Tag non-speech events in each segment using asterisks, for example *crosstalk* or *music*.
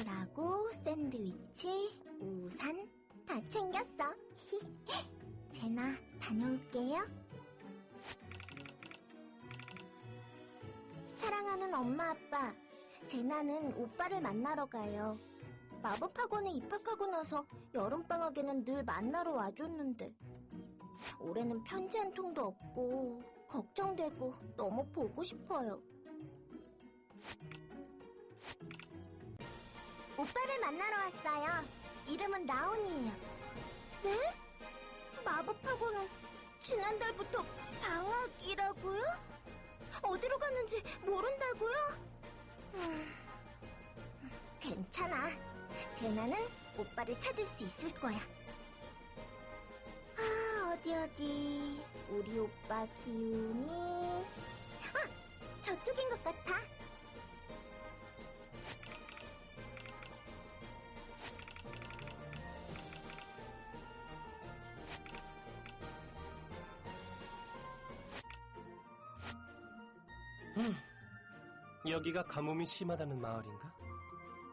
밥이라고 샌드위치, 우산 다 챙겼어. *laughs* 제나 다녀올게요. 사랑하는 엄마 아빠, 제나는 오빠를 만나러 가요. 마법학원에 입학하고 나서 여름방학에는 늘 만나러 와줬는데 올해는 편지 한 통도 없고 걱정되고 너무 보고 싶어요. 오빠를 만나러 왔어요. 이름은 라온이에요. 네? 마법학원은 지난달부터 방학이라고요? 어디로 갔는지 모른다고요? 음, 괜찮아. 제나는 오빠를 찾을 수 있을 거야. 아, 어디, 어디. 우리 오빠 기운이. 아! 저쪽인 것 같아. 여기가 가뭄이 심하다는 마을인가?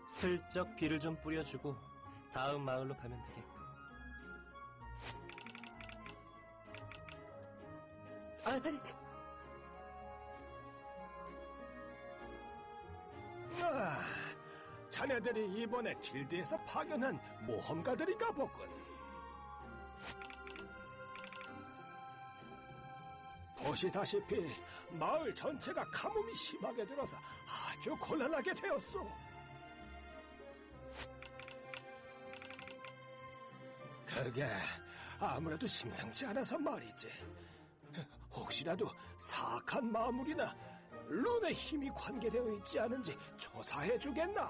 슬쩍 비를 좀 뿌려주고 다음 마을로 가면 되겠고. 아, 아니, 아, 자네들이 이번에 길드에서 파견한 모험가들인가 보군. 보시다시피 마을 전체가 가뭄이 심하게 들어서 아주 곤란하게 되었소. 그게 아무래도 심상치 않아서 말이지. 혹시라도 사악한 마물이나 룬의 힘이 관계되어 있지 않은지 조사해 주겠나?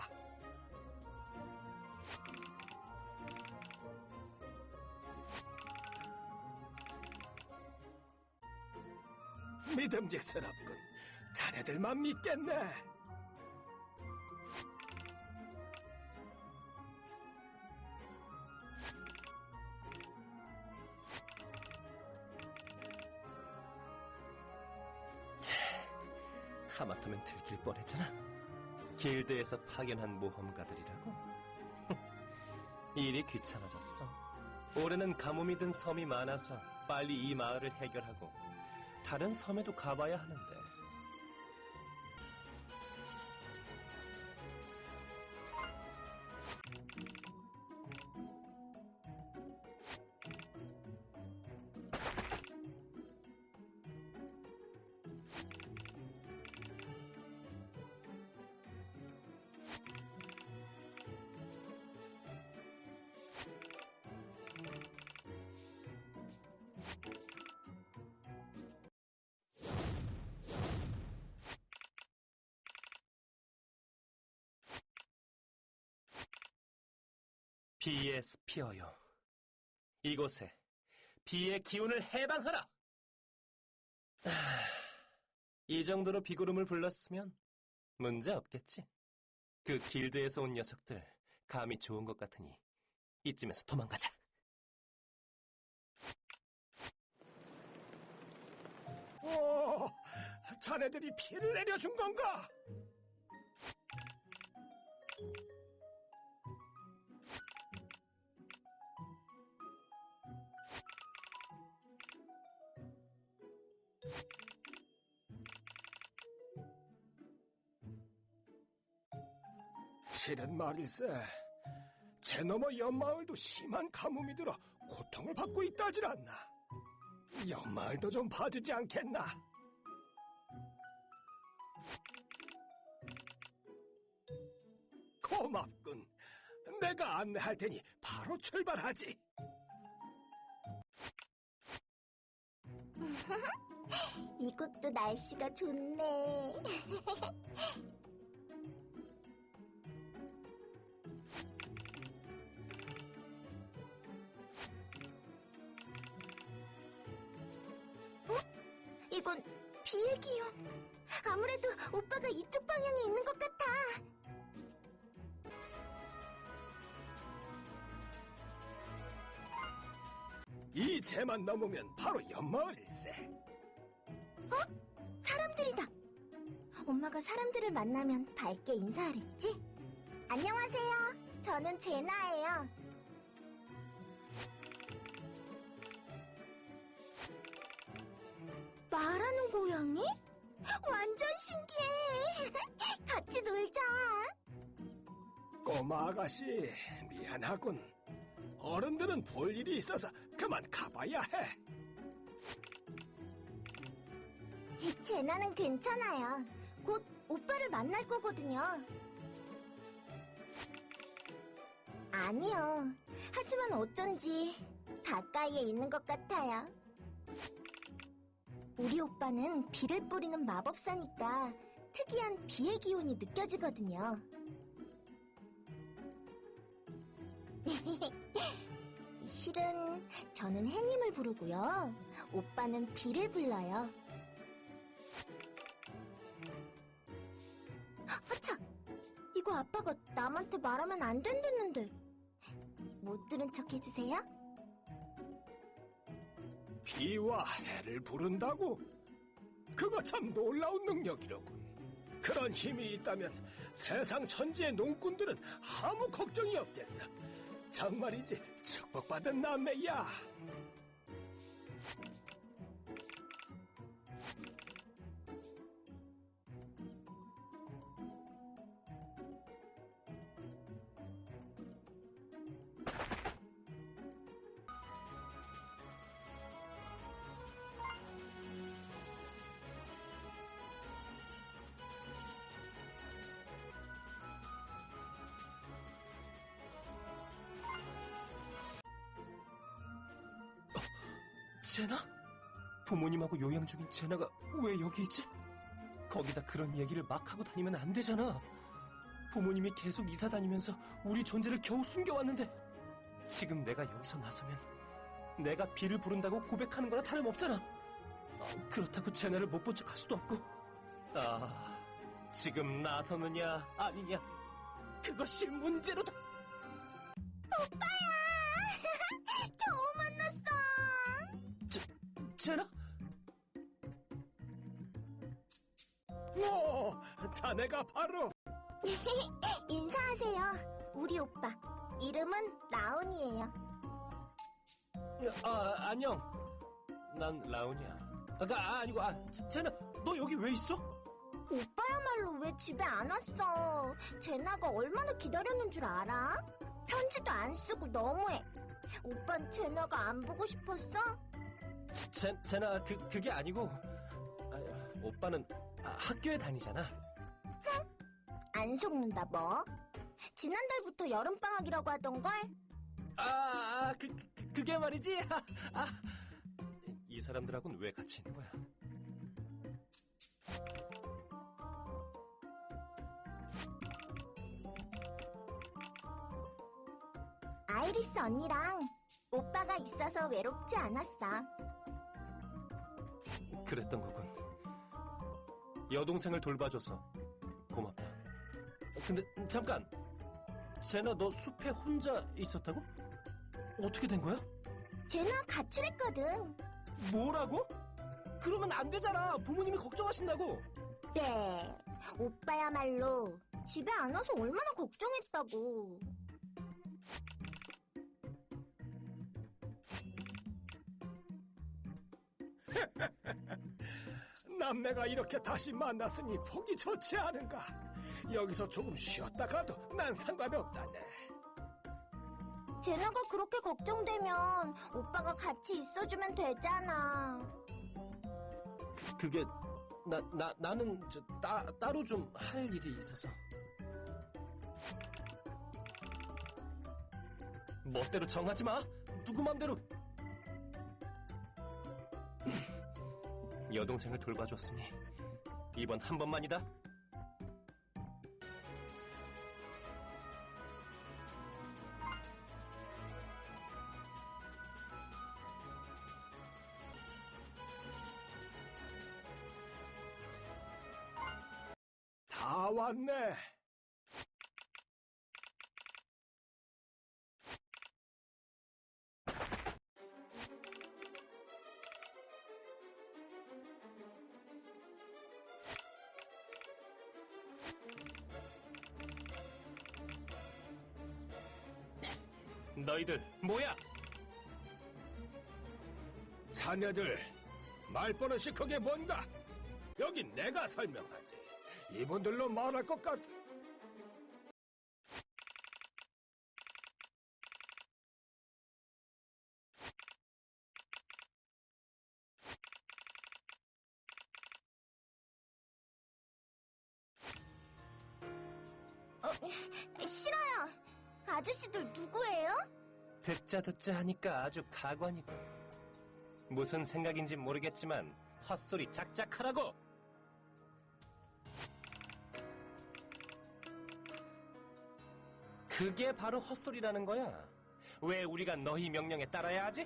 믿음직스럽군. 자네들만 믿겠네. 하마터면 들킬 뻔했잖아. 길드에서 파견한 모험가들이라고? 일이 귀찮아졌어. 올해는 가뭄이 든 섬이 많아서 빨리 이 마을을 해결하고 다른 섬에도 가봐야 하는데. 비의 스피어요. 이곳에 비의 기운을 해방하라! 아, 이 정도로 비구름을 불렀으면 문제 없겠지. 그 길드에서 온 녀석들 감이 좋은 것 같으니 이쯤에서 도망가자. 오, 자네들이 피를 내려준 건가? 실은 말일세. 제 너머 옆마을도 심한 가뭄이 들어 고통을 받고 있다질 않나. 옆마을도 좀 봐주지 않겠나? 고맙군. 내가 안내할 테니 바로 출발하지. *laughs* 이곳도 날씨가 좋네. *laughs* 비의 기운. 아무래도 오빠가 이쪽 방향에 있는 것 같아. 이 재만 넘으면 바로 옆마을일세. 사람들이다. 엄마가 사람들을 만나면 밝게 인사하랬지? 안녕하세요. 저는 제나예요. 말하는 고양이? 완전 신기해. *laughs* 같이 놀자. 꼬마 아가씨, 미안하군. 어른들은 볼 일이 있어서 그만 가봐야 해. 제나는 괜찮아요. 곧 오빠를 만날 거거든요. 아니요. 하지만 어쩐지 가까이에 있는 것 같아요. 우리 오빠는 비를 뿌리는 마법사니까 특이한 비의 기운이 느껴지거든요. *laughs* 실은 저는 해님을 부르고요. 오빠는 비를 불러요. 아차! 이거 아빠가 남한테 말하면 안 된댔는데. 못 들은 척 해주세요. 비와 해를 부른다고? 그거 참 놀라운 능력이로군. 그런 힘이 있다면 세상 천지의 농꾼들은 아무 걱정이 없겠어. 정말이지 축복받은 남매야. 제나? 부모님하고 요양 중인 제나가 왜 여기 있지? 거기다 그런 얘기를 막 하고 다니면 안 되잖아. 부모님이 계속 이사 다니면서 우리 존재를 겨우 숨겨왔는데 지금 내가 여기서 나서면 내가 비를 부른다고 고백하는 거나 다름없잖아. 어, 그렇다고 제나를 못 본 척 할 수도 없고. 아, 지금 나서느냐 아니냐 그것이 문제로다. 겨우 제나? 오, 자네가 바로 *laughs* 인사하세요. 우리 오빠. 이름은 라온이에요. 아, 안녕. 난 라운이야. 아, 그, 아, 아니고, 아, 제- 제나, 너 여기 왜 있어? 오빠야말로 왜 집에 안 왔어? 제나가 얼마나 기다렸는 줄 알아? 편지도 안 쓰고 너무해. 오빤 제나가 안 보고 싶었어? 제, 제나, 그, 그게 아니고, 아, 오빠는 아, 학교에 다니잖아. 안 속는다 뭐? 지난달부터 여름방학이라고 하던걸? 아, 아 그, 그, 그게 말이지. *laughs* 아, 아. 이 사람들하고는 왜 같이 있는 거야? 아이리스 언니랑 오빠가 있어서 외롭지 않았어. 그랬던 거군. 여동생을 돌봐줘서 고맙다. 근데 잠깐, 제나 너 숲에 혼자 있었다고? 어떻게 된 거야? 제나 가출했거든. 뭐라고? 그러면 안 되잖아. 부모님이 걱정하신다고. 네, 오빠야말로 집에 안 와서 얼마나 걱정했다고. *laughs* 남매가 이렇게 다시 만났으니 보기 좋지 않은가? 여기서 조금 쉬었다 가도 난 상관없다네. 제나가 그렇게 걱정되면 오빠가 같이 있어주면 되잖아. 그게 나, 나, 나는 저, 따, 따로 좀 할 일이 있어서. 멋대로 정하지 마. 누구 맘대로. 여동생을 돌봐줬으니 이번 한 번만이다. 다 왔네. 너희들 뭐야? 자녀들 말버릇이 그게 뭔가? 여긴 내가 설명하지. 이분들로 말할 것 같. 싫어요. 아저씨들 누구예요? 듣자 듣자 하니까 아주 가관이고. 무슨 생각인지 모르겠지만 헛소리 작작하라고. 그게 바로 헛소리라는 거야. 왜 우리가 너희 명령에 따라야 하지?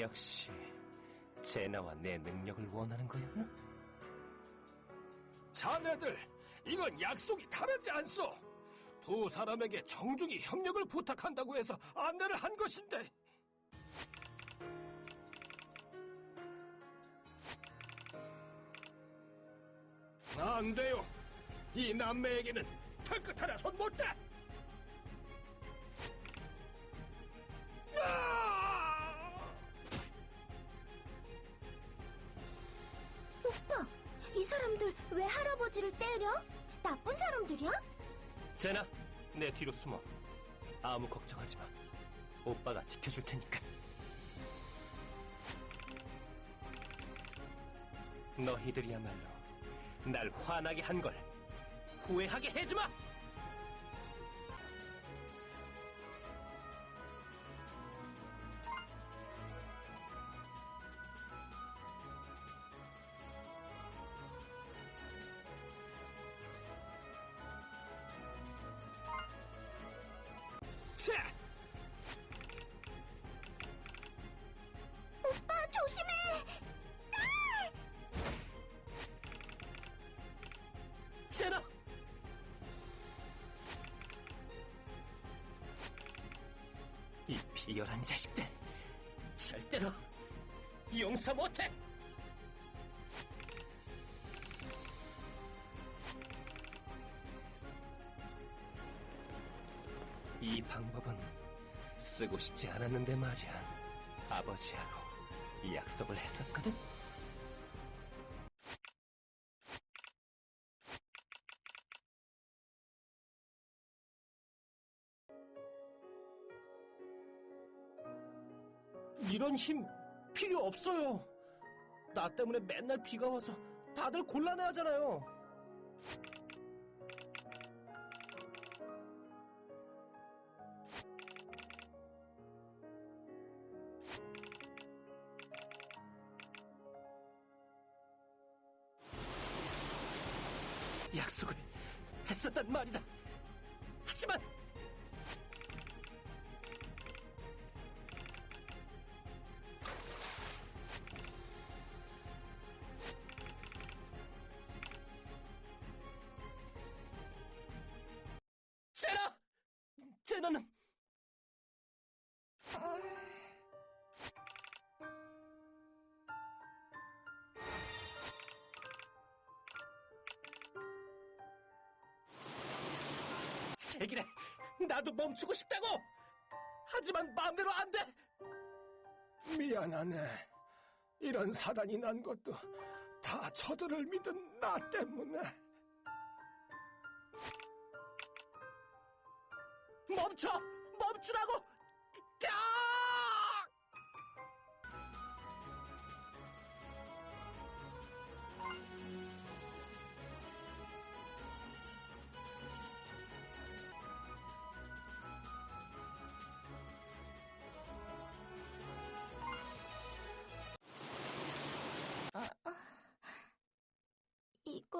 역시 제나와 내 능력을 원하는 거였나? 자네들, 이건 약속이 다르지 않소. 두 사람에게 정중히 협력을 부탁한다고 해서 안내를 한 것인데. 안 돼요. 이 남매에게는 털끝 하나 손 못 대. 아! 오빠, 이 사람들 왜 할아버지를 때려? 나쁜 사람들이야? 제나, 내 뒤로 숨어. 아무 걱정하지 마. 오빠가 지켜줄 테니까. 너희들이야말로 날 화나게 한 걸 후회하게 해주마! 오빠, 조심해! 제나! 이 비열한 자식들 절대로 용서 못해! 쓰고 싶지 않았는데 말이야. 아버지하고 약속을 했었거든. 이런 힘 필요 없어요. 나 때문에 맨날 비가 와서 다들 곤란해 하잖아요. 약속을 했었단 말이다. 하지만 나도 멈추고 싶다고! 하지만 마음대로 안 돼! 미안하네. 이런 사단이 난 것도 다 저들을 믿은 나 때문에. 멈춰! 멈추라고! 야!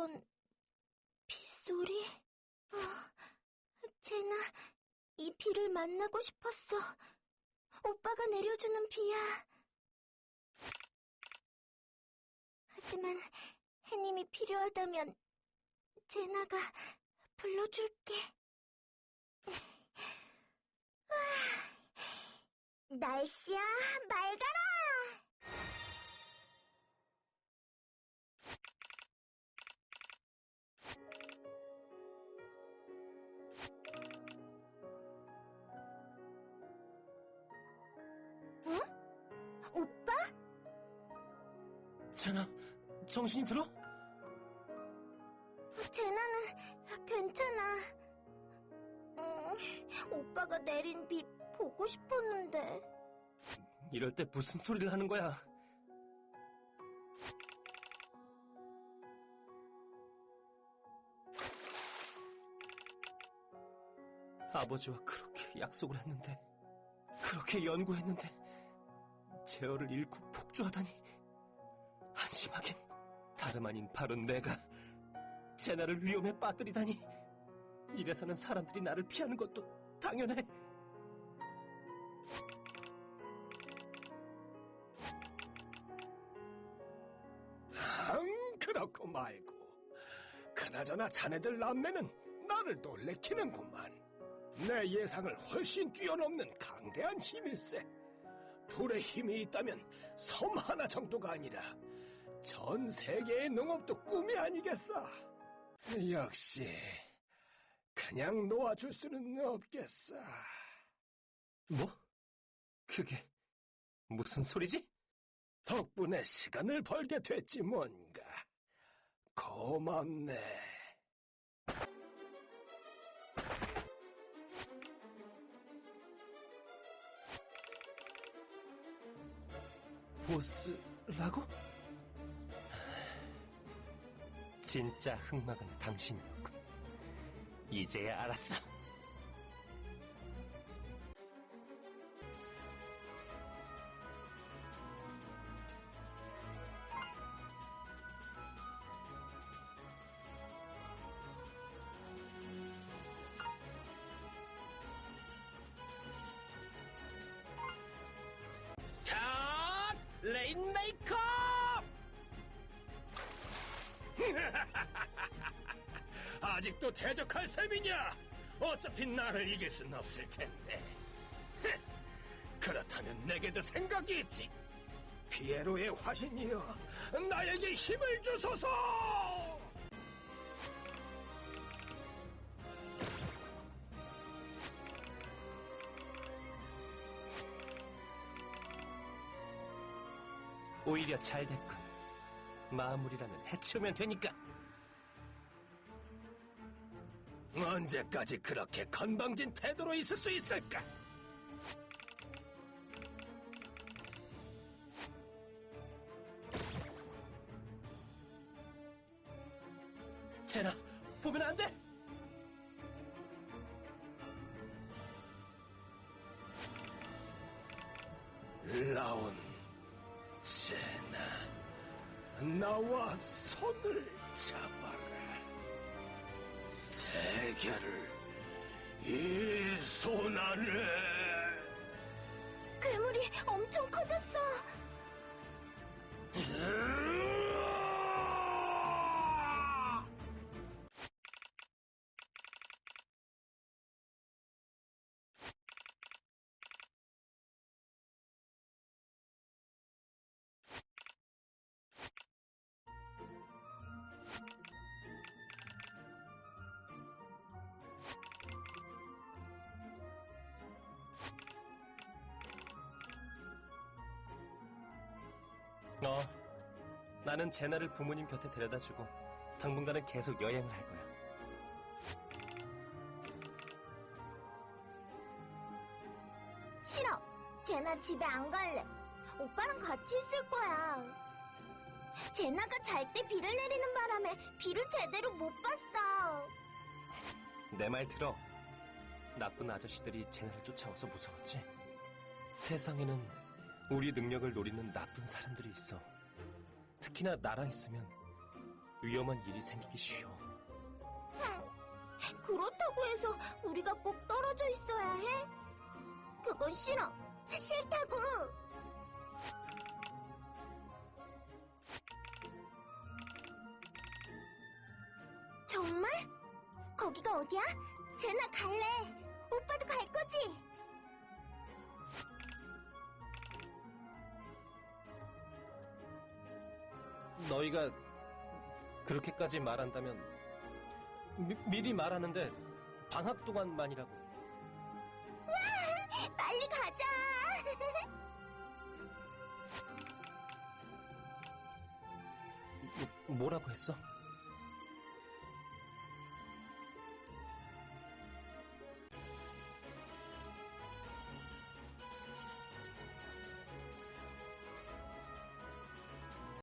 이건 빗소리? 아, 제나, 이 비를 만나고 싶었어. 오빠가 내려주는 비야. 하지만 해님이 필요하다면 제나가 불러줄게. 아, 날씨야, 맑아라! 제나, 정신이 들어? 제나는 괜찮아. 음, 오빠가 내린 비 보고 싶었는데. 이럴 때 무슨 소리를 하는 거야? 아버지와 그렇게 약속을 했는데, 그렇게 연구했는데, 제어를 잃고 폭주하다니, 하긴 다름 아닌 바로 내가 제 나를 위험에 빠뜨리다니, 이래서는 사람들이 나를 피하는 것도 당연해. 음, 그렇고 말고. 그나저나 자네들 남매는 나를 놀래키는구만. 내 예상을 훨씬 뛰어넘는 강대한 힘일세. 둘의 힘이 있다면 섬 하나 정도가 아니라 전 세계의 농업도 꿈이 아니겠어. 역시 그냥 놓아줄 수는 없겠어. 뭐? 그게 무슨 소리지? 덕분에 시간을 벌게 됐지 뭔가. 고맙네. 보스라고? 진짜 흑막은 당신이었군. 이제야 알았어. 컷! 레인메이커! *laughs* 아직도 대적할 셈이냐? 어차피 나를 이길 순 없을 텐데. *laughs* 그렇다면 내게도 생각이 있지. 피에로의 화신이여, 나에게 힘을 주소서! 오히려 잘 됐군. 마무리라면 해치우면 되니까. 언제까지 그렇게 건방진 태도로 있을 수 있을까? 제나, 보면 안 돼! 라온, 나와 손을 잡아라. 세계를 이 손 안에. 괴물이 엄청 커졌어. 어, 나는 제나를 부모님 곁에 데려다 주고 당분간은 계속 여행을 할 거야. 싫어. 제나 집에 안 갈래. 오빠랑 같이 있을 거야. 제나가 잘 때 비를 내리는 바람에 비를 제대로 못 봤어. 내 말 들어. 나쁜 아저씨들이 제나를 쫓아와서 무서웠지. 세상에는 우리 능력을 노리는 나쁜 사람들이 있어. 특히나 나랑 있으면 위험한 일이 생기기 쉬워. 그렇다고 해서 우리가 꼭 떨어져 있어야 해? 그건 싫어. 싫다고. 정말? 거기가 어디야? 제나 갈래. 오빠도 갈 거지? 너희가 그렇게까지 말한다면 미, 미리 말하는데 방학 동안만이라고. 빨리 가자. 뭐- 뭐라고 했어?